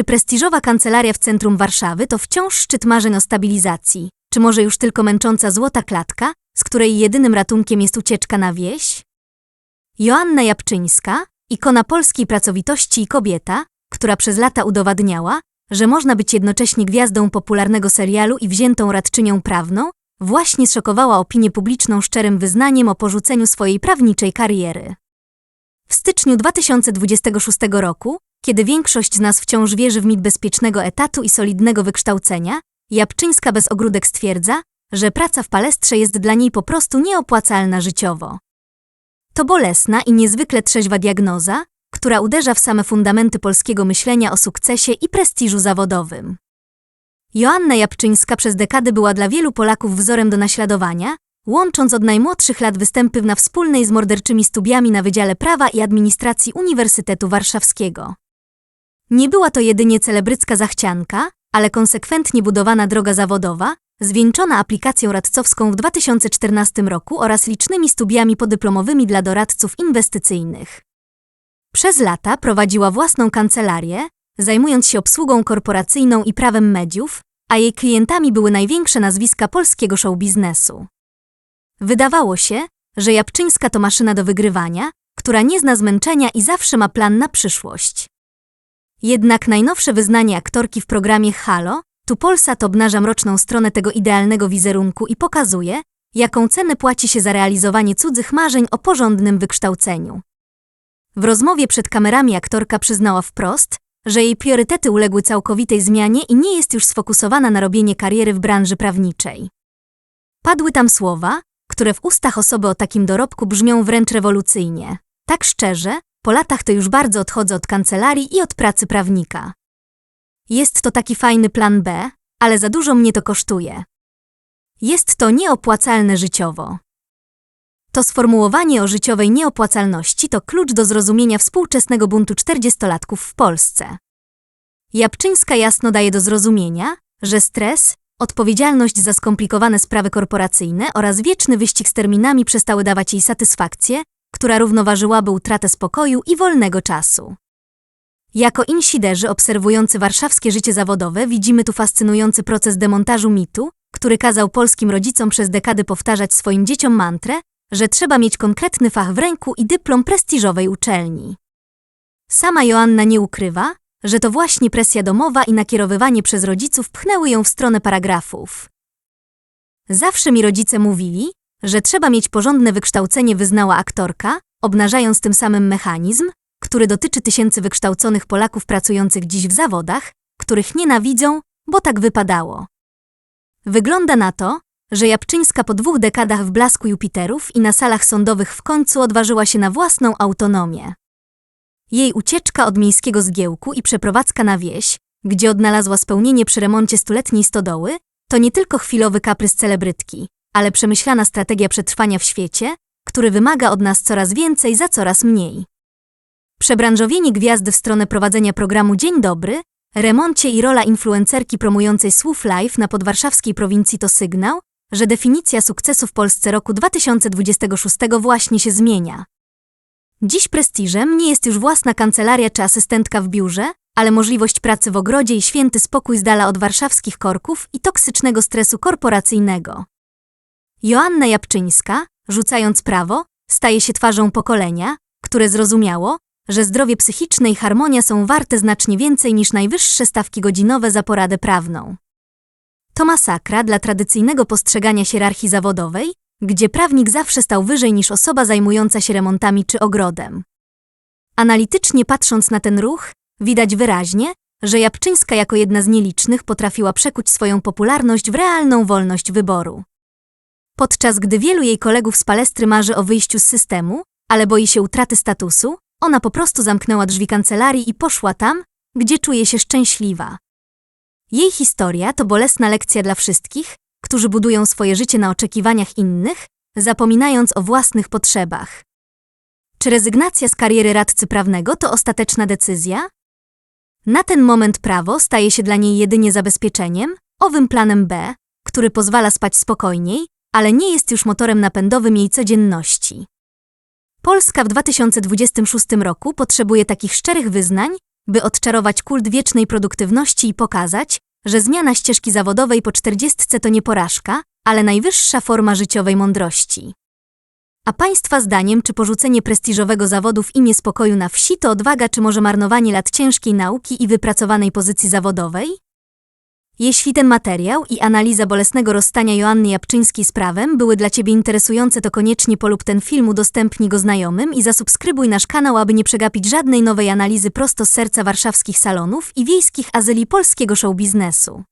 Czy prestiżowa kancelaria w centrum Warszawy to wciąż szczyt marzeń o stabilizacji? Czy może już tylko męcząca złota klatka, z której jedynym ratunkiem jest ucieczka na wieś? Joanna Jabczyńska, ikona polskiej pracowitości i kobieta, która przez lata udowadniała, że można być jednocześnie gwiazdą popularnego serialu i wziętą radczynią prawną, właśnie zszokowała opinię publiczną szczerym wyznaniem o porzuceniu swojej prawniczej kariery. W styczniu 2026 roku, kiedy większość z nas wciąż wierzy w mit bezpiecznego etatu i solidnego wykształcenia, Jabczyńska bez ogródek stwierdza, że praca w palestrze jest dla niej po prostu nieopłacalna życiowo. To bolesna i niezwykle trzeźwa diagnoza, która uderza w same fundamenty polskiego myślenia o sukcesie i prestiżu zawodowym. Joanna Jabczyńska przez dekady była dla wielu Polaków wzorem do naśladowania, łącząc od najmłodszych lat występy na wspólnej z morderczymi studiami na Wydziale Prawa i Administracji Uniwersytetu Warszawskiego. Nie była to jedynie celebrycka zachcianka, ale konsekwentnie budowana droga zawodowa, zwieńczona aplikacją radcowską w 2014 roku oraz licznymi studiami podyplomowymi dla doradców inwestycyjnych. Przez lata prowadziła własną kancelarię, zajmując się obsługą korporacyjną i prawem mediów, a jej klientami były największe nazwiska polskiego show biznesu. Wydawało się, że Jabczyńska to maszyna do wygrywania, która nie zna zmęczenia i zawsze ma plan na przyszłość. Jednak najnowsze wyznanie aktorki w programie Halo, tu Polsat obnaża mroczną stronę tego idealnego wizerunku i pokazuje, jaką cenę płaci się za realizowanie cudzych marzeń o porządnym wykształceniu. W rozmowie przed kamerami aktorka przyznała wprost, że jej priorytety uległy całkowitej zmianie i nie jest już sfokusowana na robienie kariery w branży prawniczej. Padły tam słowa, które w ustach osoby o takim dorobku brzmią wręcz rewolucyjnie. Tak szczerze, po latach to już bardzo odchodzę od kancelarii i od pracy prawnika. Jest to taki fajny plan B, ale za dużo mnie to kosztuje. Jest to nieopłacalne życiowo. To sformułowanie o życiowej nieopłacalności to klucz do zrozumienia współczesnego buntu czterdziestolatków w Polsce. Jabczyńska jasno daje do zrozumienia, że stres, odpowiedzialność za skomplikowane sprawy korporacyjne oraz wieczny wyścig z terminami przestały dawać jej satysfakcję, która równoważyłaby utratę spokoju i wolnego czasu. Jako insiderzy obserwujący warszawskie życie zawodowe widzimy tu fascynujący proces demontażu mitu, który kazał polskim rodzicom przez dekady powtarzać swoim dzieciom mantrę, że trzeba mieć konkretny fach w ręku i dyplom prestiżowej uczelni. Sama Joanna nie ukrywa, że to właśnie presja domowa i nakierowywanie przez rodziców pchnęły ją w stronę paragrafów. Zawsze mi rodzice mówili, że trzeba mieć porządne wykształcenie, wyznała aktorka, obnażając tym samym mechanizm, który dotyczy tysięcy wykształconych Polaków pracujących dziś w zawodach, których nienawidzą, bo tak wypadało. Wygląda na to, że Jabczyńska po dwóch dekadach w blasku Jupiterów i na salach sądowych w końcu odważyła się na własną autonomię. Jej ucieczka od miejskiego zgiełku i przeprowadzka na wieś, gdzie odnalazła spełnienie przy remoncie stuletniej stodoły, to nie tylko chwilowy kaprys celebrytki, ale przemyślana strategia przetrwania w świecie, który wymaga od nas coraz więcej za coraz mniej. Przebranżowienie gwiazdy w stronę prowadzenia programu Dzień Dobry, remoncie i rola influencerki promującej słów live na podwarszawskiej prowincji to sygnał, że definicja sukcesu w Polsce roku 2026 właśnie się zmienia. Dziś prestiżem nie jest już własna kancelaria czy asystentka w biurze, ale możliwość pracy w ogrodzie i święty spokój z dala od warszawskich korków i toksycznego stresu korporacyjnego. Joanna Jabczyńska, rzucając prawo, staje się twarzą pokolenia, które zrozumiało, że zdrowie psychiczne i harmonia są warte znacznie więcej niż najwyższe stawki godzinowe za poradę prawną. To masakra dla tradycyjnego postrzegania hierarchii zawodowej, gdzie prawnik zawsze stał wyżej niż osoba zajmująca się remontami czy ogrodem. Analitycznie patrząc na ten ruch, widać wyraźnie, że Jabczyńska jako jedna z nielicznych potrafiła przekuć swoją popularność w realną wolność wyboru. Podczas gdy wielu jej kolegów z palestry marzy o wyjściu z systemu, ale boi się utraty statusu, ona po prostu zamknęła drzwi kancelarii i poszła tam, gdzie czuje się szczęśliwa. Jej historia to bolesna lekcja dla wszystkich, którzy budują swoje życie na oczekiwaniach innych, zapominając o własnych potrzebach. Czy rezygnacja z kariery radcy prawnego to ostateczna decyzja? Na ten moment prawo staje się dla niej jedynie zabezpieczeniem, owym planem B, który pozwala spać spokojniej, ale nie jest już motorem napędowym jej codzienności. Polska w 2026 roku potrzebuje takich szczerych wyznań, by odczarować kult wiecznej produktywności i pokazać, że zmiana ścieżki zawodowej po czterdziestce to nie porażka, ale najwyższa forma życiowej mądrości. A Państwa zdaniem, czy porzucenie prestiżowego zawodu w imię spokoju na wsi to odwaga, czy może marnowanie lat ciężkiej nauki i wypracowanej pozycji zawodowej? Jeśli ten materiał i analiza bolesnego rozstania Joanny Japczyńskiej z prawem były dla Ciebie interesujące, to koniecznie polub ten film, udostępnij go znajomym i zasubskrybuj nasz kanał, aby nie przegapić żadnej nowej analizy prosto z serca warszawskich salonów i wiejskich azyli polskiego show biznesu.